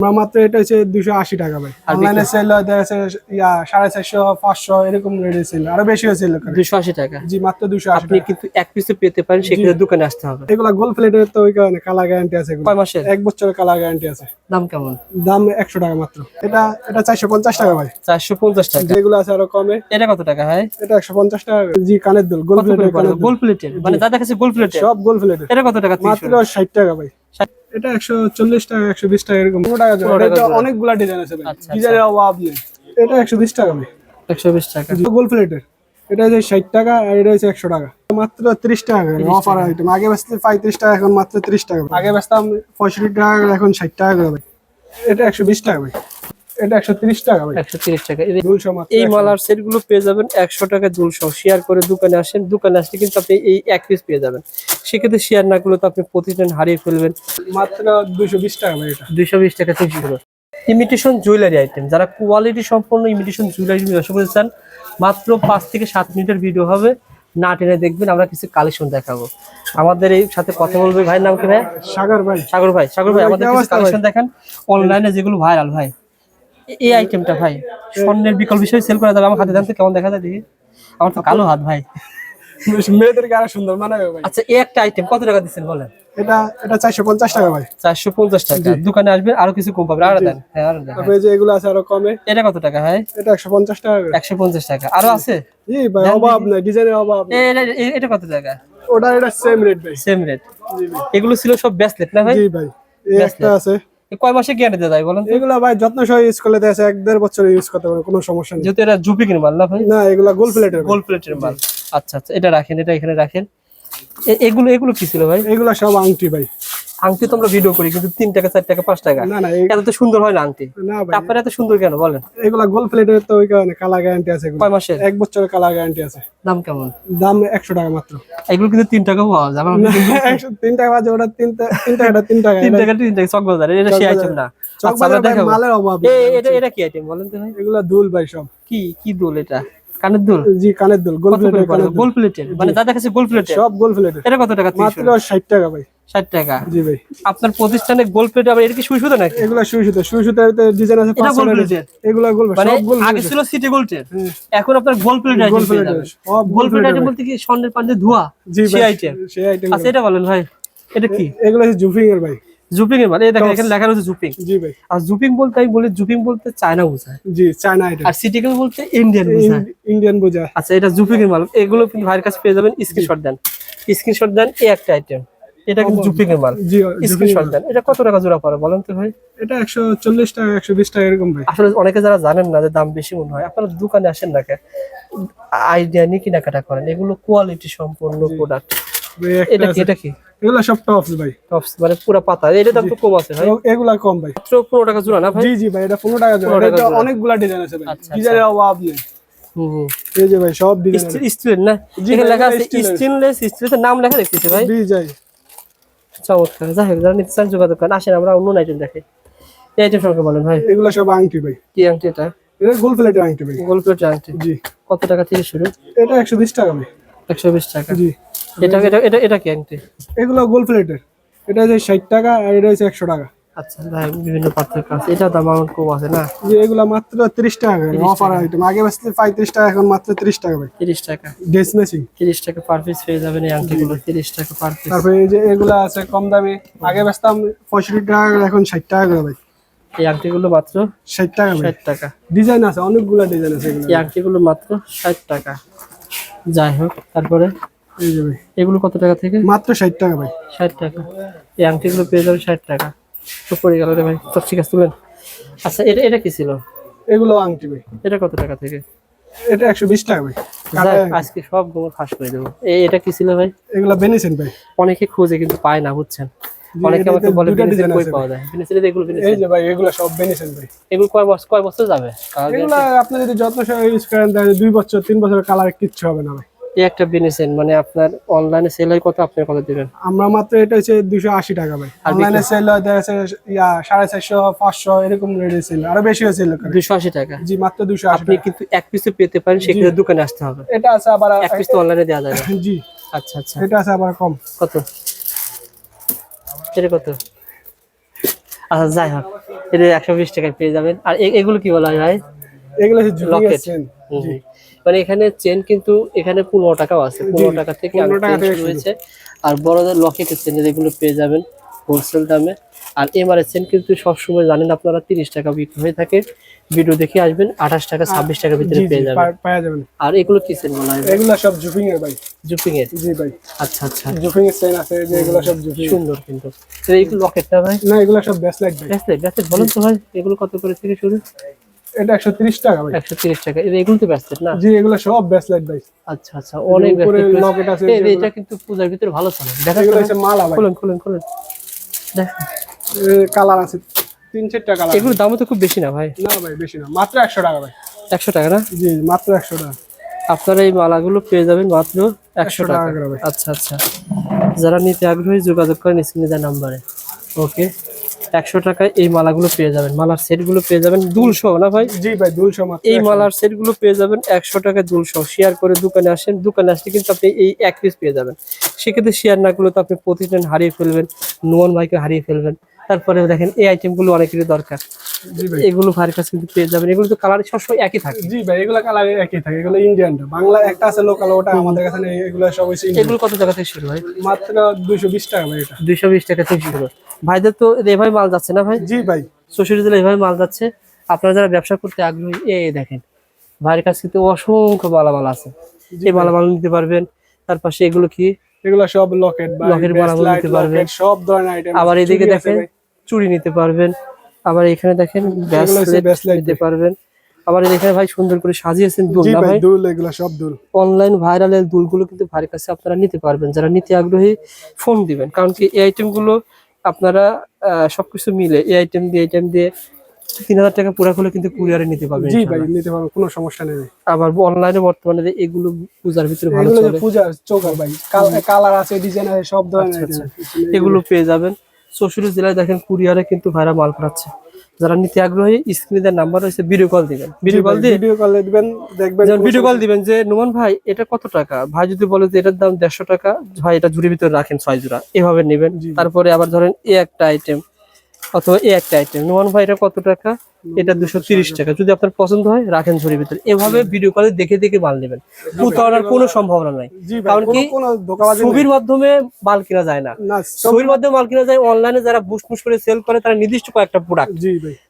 আমরা মাত্র এটা হচ্ছে দুশো আশি টাকা ভাই। অনলাইনে সেল হয় দেখা ইয়া সাড়ে চারশো পাঁচশো এরকম রেটে সেল আরও বেশি করে দুশো আশি টাকা? জি মাত্র দুশো আশি আপনি কিন্তু এক পিসে পেতে পারেন সেক্ষেত্রে দোকানে আসতে হবে। এগুলা গোল প্লেটের তো ওই কারণে কালার গ্যারান্টি আছে কয় মাসের? এক বছরের কালার গ্যারান্টি আছে। দাম কেমন? দাম একশো টাকা মাত্র। এটা এটা চারশো পঞ্চাশ টাকা ভাই। চারশো পঞ্চাশ টাকা। যেগুলো আছে আরও কমে। এটা কত টাকা হয় এটা একশো পঞ্চাশ টাকা। জি কানের দুল গোল প্লেটের গোল প্লেটের মানে যা দেখাচ্ছে গোল প্লেটের সব গোল প্লেটের এটা কত টাকা? মাত্র ষাট টাকা ভাই। এটা একশো চল্লিশ টাকা একশো বিশ টাকা এরকম। টাকা এটা অনেকগুলা ডিজাইন আছে আচ্ছা, ডিজাইনের অভাব নেই। এটা একশো বিশ টাকা ভাই। একশো বিশ টাকা। গোল প্লেটের এটা হচ্ছে ষাট টাকা আর এটা হচ্ছে একশো টাকা। মাত্র ত্রিশ টাকা অফার আইটেম আগে বেচতে পঁয়ত্রিশ টাকা এখন মাত্র ত্রিশ টাকা। আগে বেচতাম পঁয়ষট্টি টাকা এখন ষাট টাকা করে। এটা একশো বিশ টাকা ভাই। এটা একশো ত্রিশ টাকা ভাই। একশো তিরিশ টাকা। এই- মালার পেয়ে যাবেন একশো টাকা দুশো শেয়ার করে দোকানে আসেন। দোকানে আসলে কিন্তু আপনি এই এক পিস পেয়ে যাবেন। সেক্ষেত্রে শেয়ার না করলে তো আপনি প্রতিদিন হারিয়ে ফেলবেন। মাত্র দুশো বিশ টাকা ভাই এটা। টাকা ইমিটেশন জুয়েলারি আইটেম যারা কোয়ালিটি সম্পন্ন ইমিটেশন জুয়েলারি ব্যবসা করতে চান মাত্র পাঁচ থেকে সাত মিনিটের ভিডিও হবে। না টেনে দেখবেন আমরা কিছু কালেকশন দেখাবো। আমাদের এই সাথে কথা বলবে ভাইয়ের নাম কি ভাই? সাগর ভাই। সাগর ভাই। সাগর ভাই ভাই, আমাদের কিছু কালেকশন দেখেন। অনলাইনে যেগুলো ভাইরাল ভাই। এই আইটেমটা ভাই। স্বর্ণের বিকল্প হিসেবে সেল করা যাবে। আমার হাতে জানতে কেমন দেখা যায় দেখি। আমার তো কালো হাত ভাই। মেয়েদেরকে আরও সুন্দর মানাবে ভাই। আচ্ছা এই একটা আইটেম কত টাকা দিচ্ছেন বলেন? এটা টাকা ভাই। টাকা। দোকানে আসবেন আরও কিছু কম পাবেন। আরও দেন। হ্যাঁ আরও দেন। তারপরে যে এগুলো আছে আরও কমে। এটা কত টাকা ভাই? এটা একশো পঞ্চাশ টাকা করে। একশো পঞ্চাশ টাকা। আরও আছে? জি ভাই অভাব নাই ডিজাইনের অভাব এটা- এটা কত টাকা? ওটা এটা সেম রেট ভাই। সেম রেট এগুলো ছিল সব ব্যাসলেট না ভাই? জি ভাই। এই একটা আছে। কয় মাসে গ্যারান্টি দেয় বলেন এগুলো ভাই যত্ন সহ ইউজ করলে দেখা এক দেড় বছর ইউজ করতে পারে কোনো সমস্যা নেই। যেহেতু এটা জুপিকের মাল না ভাই? না এগুলা গোল প্লেটের গোল প্লেটের মাল। আচ্ছা আচ্ছা এটা রাখেন এটা এখানে রাখেন। এগুলো এগুলো কি ছিল ভাই? এগুলো সব আংটি ভাই। আংটি তো আমরা ভিডিও করি কিন্তু তিন টাকা চার টাকা পাঁচ টাকা। এত তো সুন্দর হয় না আংটি? আপনার এত সুন্দর কেন বলেন? এগুলা গোল প্লেটের তো ওই কারণে কালার গ্যারান্টি আছে কয় মাসের? এক বছরের কালার গ্যারান্টি আছে। দাম কেমন? দাম একশো টাকা মাত্র। এগুলো কিন্তু তিন টাকা পাওয়া যাবে তিন টাকা বাজে ওটা তিন টা- তিন টাকা তিন টাকা। তিন টাকা চক বাজার এটা সেই আইটেম না। আচ্ছা চকবাজার মালের অভাব এটা এটা কি আইটেম বলেন তো ভাই? এগুলা দুল ভাই সব। কি কি দোল এটা? কানের দোল? জি কানের দুল গোল প্লেটের গোল প্লেটের মানে যা দেখাচ্ছে গোল প্লেটের সব গোল প্লেটের এটা কত টাকা? মাত্র ষাট টাকা ভাই। ষাট টাকা? জি ভাই। আপনার প্রতিষ্ঠানে গোল প্লেট আবার এটা কি সুই সুতো নাকি? এগুলা সুই সুতো। সুই সুতার ডিজাইন আছে এটা গোল প্লেটের এগুলা গোল মানে আগে ছিল সিটি গোল্ডের হ্যাঁ। এখন আপনার গোল প্লেট গোল পেয়ে প্লেটের যাবেন সব গোল প্লেট আইটেম বলতে কি স্বর্ণের পান্ডে ধোয়া? জি ভাই সেই আইটেম আচ্ছা এটা বলেন ভাই। এটা কি? এগুলো জুফিং এর ভাই। জুপিং এর মানে এই দেখেন এখানে লেখা রয়েছে জুপিং জি ভাই। আর জুপিং বলতে আমি বলি জুপিং বলতে চায়না বোঝায়। জি চায়না আইটেম আর সিটি গোল বলতে ইন্ডিয়ান বোঝায়। ইন্ডিয়ান বোঝা আচ্ছা এটা জুপিং এর মাল। এগুলো কিন্তু ভাইয়ের কাছে পেয়ে যাবেন। স্ক্রিনশট দেন। স্ক্রিনশট দেন এই একটা আইটেম এটা কিন্তু জুপিং এর মাল। জি স্ক্রিনশট দেন। এটা কত টাকা জোড়া পড়ে বলেন তো ভাই? এটা একশো চল্লিশ টাকা একশো বিশ টাকা এরকম ভাই। আসলে অনেকে যারা জানেন না যে দাম বেশি মনে হয় আপনারা দোকানে আসেন না কে? আইডিয়া নিয়ে কেনাকাটা করেন। এগুলো কোয়ালিটি সম্পন্ন প্রোডাক্ট এটা কি এটা কি? এগুলা সব টপস ভাই। টপস মানে পুরো পাতা। এটা দাম তো কম আছে ভাই। এগুলা কম ভাই। মাত্র টাকা জোড়া না ভাই? জি জি ভাই এটা পনেরো টাকা জোড়া। এটা অনেকগুলা ডিজাইন আছে ভাই। আচ্ছা, ডিজাইনের অভাব নেই হুম এই যে ভাই সব ডিজাইন না? এখানে লেখা আছে। স্টেনলেস স্টিলের নাম লেখা দেখতেছি ভাই। জি যাই চমৎকার। যাই হোক যারা নিতে চান যোগাযোগ করেন। আসেন আমরা অন্য আইটেম দেখাই এই আইটেম সম্পর্কে বলেন ভাই। এগুলা সব আংটি ভাই। কি আংটি এটা? এটা গোল প্লেটের আংটি ভাই। গোল প্লেট আংটি। জি। কত টাকা থেকে শুরু? এটা একশো বিশ টাকা ভাই। একশো বিশ টাকা। জি। এটা এটা এটা এটা কি আংটি? এগুলো গোল প্লেটের। এটা হচ্ছে ষাট টাকা আর এটা হচ্ছে একশো টাকা। আচ্ছা ভাই বিভিন্ন পার্থক্য আছে এটা দাম আমার কম আছে না? যে এগুলা মাত্র তিরিশ টাকা করে অফার আইটেম আগে বেচতে পঁয়ত্রিশ টাকা এখন মাত্র তিরিশ টাকা ভাই তিরিশ টাকা। ড্রেস ম্যাচিং তিরিশ টাকা পার পিস পেয়ে যাবেন এই আংটিগুলো। তিরিশ টাকা পার পিস তারপরে এই যে এগুলা আছে কম দামে আগে বেচতাম পঁয়ষট্টি টাকা করে এখন ষাট টাকা করে ভাই। এই আংটিগুলো মাত্র ষাট টাকা ভাই ষাট টাকা। ডিজাইন আছে অনেকগুলা ডিজাইন আছে এগুলো। এই আংটিগুলো মাত্র ষাট টাকা। যাই হোক তারপরে এগুলো কত টাকা থেকে? মাত্র ষাট টাকা ভাই। ষাট টাকা। এই আংটিগুলো পেয়ে যাবেন ষাট টাকা। তো পড়ে গেল রে ভাই। তো ঠিক আছে তুলেন। আচ্ছা এটা এটা কি ছিল? এগুলো আংটি ভাই। এটা কত টাকা থেকে? এটা একশো বিশ টাকা ভাই। আজকে সব গোবর ফাঁস করে দেবো। এটা কি ছিল ভাই? এগুলা ভাই। অনেকে খোঁজে কিন্তু পায় না বুঝছেন? অনেকে আমাকে বলে কই পাওয়া যায়? বেনিসিন এগুলো এই যে ভাই এগুলা সব ভাই। এগুলো কয় বছর কয় বছর যাবে? এগুলা আপনি যদি যত্ন ইউজ করেন তাহলে দুই বছর তিন বছর কালার কিচ্ছু হবে না ভাই। এই একটা বেনিসিন মানে আপনার অনলাইনে সেল হয় কত? আপনি কত দিবেন? আমরা মাত্র এটা হচ্ছে দুশো আশি টাকা ভাই। অনলাইনে সেল হয় দেখা যাচ্ছে ইয়া সাড়ে চারশো পাঁচশো এরকম রেটে সেল আরও বেশি দুশো আশি টাকা? জি মাত্র দুশো আপনি কিন্তু এক পিসে পেতে পারেন সেক্ষেত্রে দোকানে আসতে হবে। এটা আছে আবার এক পিস তো অনলাইনে দেওয়া যাবে জি। আচ্ছা আচ্ছা। এটা আছে আবার কম। কত? এটা কত? আচ্ছা যাই হোক। এটা একশো বিশ টাকায় পেয়ে যাবেন। আর এগুলো কি বলা হয় ভাই? এগুলো হুম। মানে এখানে চেন কিন্তু এখানে পনেরো টাকাও আছে। পনেরো টাকা থেকে 15 টাকা চেন থেকে শুরু। হয়েছে আর বড়দের লকেটের চেন এগুলো পেয়ে যাবেন হোলসেল দামে। আর এমআরএস চেন কিন্তু সবসময় জানেন আপনারা তিরিশ টাকা বিক্রি হয়ে থাকে। ভিডিও দেখে আসবেন আঠাশ টাকা ছাব্বিশ টাকার ভিতরে পেয়ে যাবেন। আর এগুলো কি চেন বলা হয়? এগুলো সব জুপিং এর ভাই। জুপিং এর? জি ভাই। আচ্ছা আচ্ছা। জুপিং এর চেন আছে যে এগুলো সব জুপিং সুন্দর কিন্তু। তো এইগুলো লকেটটা ভাই? না এগুলো সব ব্যাসলাইট ভাই। ব্যাসলেট বলুন তো ভাই এগুলো কত করে থেকে শুরু? এটা একশো তিরিশ টাকা ভাই। একশো তিরিশ টাকা। এই- এগুলো তো ব্যাসলেট না? জি এগুলো সব ব্যাসলাইট ভাই। আচ্ছা আচ্ছা অনেক ব্যাসলেট লকেট আছে এই- এটা কিন্তু পূজার ভিতরে ভালো চলে। দেখা এগুলো হচ্ছে মালা ভাই। খুলুন খুলুন খুলুন। দেখেন কালার আছে তিন চারটা কালার। এগুলোর দামও তো খুব বেশি না ভাই। না ভাই বেশি না। মাত্র একশো টাকা ভাই। একশো টাকা না? জি মাত্র একশো টাকা। আপনারা এই মালাগুলো পেয়ে যাবেন মাত্র একশো 100 টাকা টাকা। আচ্ছা আচ্ছা। যারা নিতে আগ্রহী যোগাযোগ করেন স্ক্রিনে দেওয়া নাম্বারে। ওকে? একশো টাকায় এই মালাগুলো পেয়ে যাবেন। মালার সেটগুলো পেয়ে যাবেন দুলশো না ভাই? জি ভাই দুলশো মাত্র এই মালার সেটগুলো পেয়ে যাবেন একশো টাকায় দুলশো। শেয়ার করে দোকানে আসেন দোকানে আসলে কিন্তু আপনি এই এক পিস পেয়ে যাবেন। সেক্ষেত্রে শেয়ার না করলে তো আপনি প্রতিদিন হারিয়ে ফেলবেন নোয়ান ভাইকে হারিয়ে ফেলবেন। তারপরে দেখেন এই আইটেমগুলো অনেকেরই দরকার। এগুলো ভাইয়ের কাছে কিন্তু পেয়ে যাবেন। এগুলো তো কালার সবসময় একই থাকে। জি ভাই এগুলো কালার একই থাকে। এগুলো ইন্ডিয়ান বাংলা একটা আছে লোকাল ওটা আমাদের কাছে নেই। এগুলো সব Indian। এগুলো কত টাকা থেকে শুরু হয়? মাত্র দুইশো বিশ টাকা ভাই এটা। দুইশো বিশ টাকা থেকে শুরু ভাইদের তো এভাবে মাল যাচ্ছে না ভাই? জি ভাই। চৌষট্টি জেলা এভাবে মাল যাচ্ছে। আপনারা যারা ব্যবসা করতে আগ্রহী এ দেখেন। ভাইয়ের কাছে কিন্তু অসংখ্য মালামাল আছে। এই মালামাল নিতে পারবেন। তার পাশে এগুলো কি? এগুলো সব লকেট লকেট ব্রেসলাইট, নিতে পারবেন। সব ধরনের আইটেম আবার এদিকে দেখেন চুড়ি নিতে পারবেন। আবার এখানে দেখেন ব্যাসলেট নিতে পারবেন। আবার এখানে ভাই সুন্দর করে সাজিয়েছেন দুল না ভাই দুল এগুলো সব দুল। অনলাইন ভাইরালের দুলগুলো কিন্তু ভাইয়ের কাছে আপনারা নিতে পারবেন। যারা নিতে আগ্রহী ফোন দিবেন। কারণ কি এই আইটেমগুলো আপনারা সবকিছু মিলে এই আইটেম দিয়ে আইটেম দিয়ে তিন হাজার টাকা পুরা খুলে কিন্তু কুরিয়ারে নিতে পারবেন জি ভাই নিতে পারব কোনো সমস্যা নেই। আবার অনলাইনে বর্তমানে যে এগুলো পূজার ভিতরে ভালো চলে। পূজা চৌকার ভাই কালার আছে ডিজাইন আছে সব ধরনের আচ্ছা, এগুলো পেয়ে যাবেন। চৌষট্টি জেলায় দেখেন কুরিয়ারে কিন্তু ভাইরা মাল পাঠাচ্ছে। যারা নিতে আগ্রহী স্ক্রিনে নাম্বার রয়েছে ভিডিও কল দিবেন। ভিডিও কল দিয়ে ভিডিও কল দিবেন দেখবেন ভিডিও কল দিবেন যে নোমান ভাই এটা কত টাকা? ভাই যদি বলে যে এটার দাম দেড়শো টাকা ভাই এটা জুড়ির ভিতরে রাখেন ছয় জোড়া। এভাবে নেবেন। তারপরে আবার ধরেন এ একটা আইটেম অথবা এ একটা আইটেম নোমান ভাই এটা কত টাকা? এটা দুশো তিরিশ টাকা। যদি আপনার পছন্দ হয় রাখেন ঝুড়ির ভিতরে। এভাবে ভিডিও কলে দেখে দেখে মাল নেবেন। প্রতারণার কোনো সম্ভাবনা নাই। কারণ কি ছবির মাধ্যমে মাল কিনা যায় না। ছবির মাধ্যমে মাল কিনা যায় অনলাইনে যারা বুস বুস করে সেল করে তারা নির্দিষ্ট কয়েকটা প্রোডাক্ট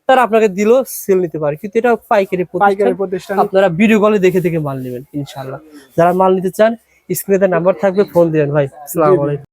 তারা আপনাকে দিল সেল নিতে পারে। কিন্তু এটা পাইকারি প্রতিষ্ঠান। আপনারা ভিডিও কলে দেখে দেখে মাল নেবেন ইনশাল্লাহ যারা মাল নিতে চান স্ক্রিনে নাম্বার থাকবে ফোন দিবেন। ভাই আসসালামু আলাইকুম।